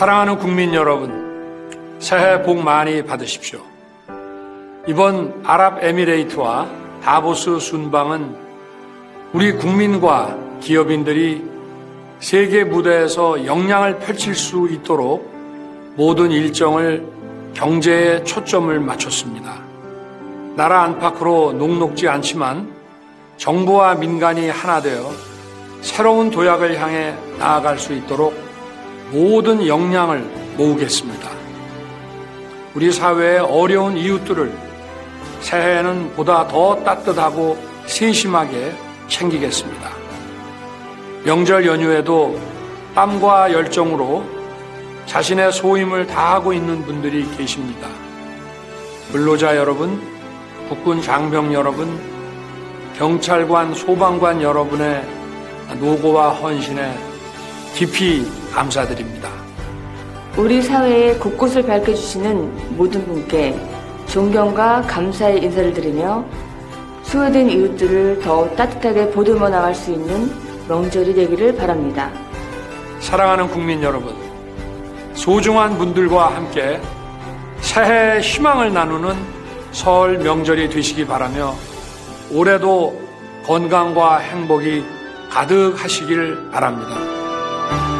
사랑하는 국민 여러분, 새해 복 많이 받으십시오. 이번 아랍에미레이트와 다보스 순방은 우리 국민과 기업인들이 세계 무대에서 역량을 펼칠 수 있도록 모든 일정을 경제에 초점을 맞췄습니다. 나라 안팎으로 녹록지 않지만 정부와 민간이 하나 되어 새로운 도약을 향해 나아갈 수 있도록 모든 역량을 모으겠습니다. 우리 사회의 어려운 이웃들을 새해에는 보다 더 따뜻하고 세심하게 챙기겠습니다. 명절 연휴에도 땀과 열정으로 자신의 소임을 다하고 있는 분들이 계십니다. 근로자 여러분, 국군 장병 여러분, 경찰관, 소방관 여러분의 노고와 헌신에 깊이 감사드립니다. 우리 사회의 곳곳을 밝혀주시는 모든 분께 존경과 감사의 인사를 드리며 소외된 이웃들을 더 따뜻하게 보듬어 나갈 수 있는 명절이 되기를 바랍니다. 사랑하는 국민 여러분, 소중한 분들과 함께 새해 희망을 나누는 설 명절이 되시기 바라며 올해도 건강과 행복이 가득하시길 바랍니다. thank you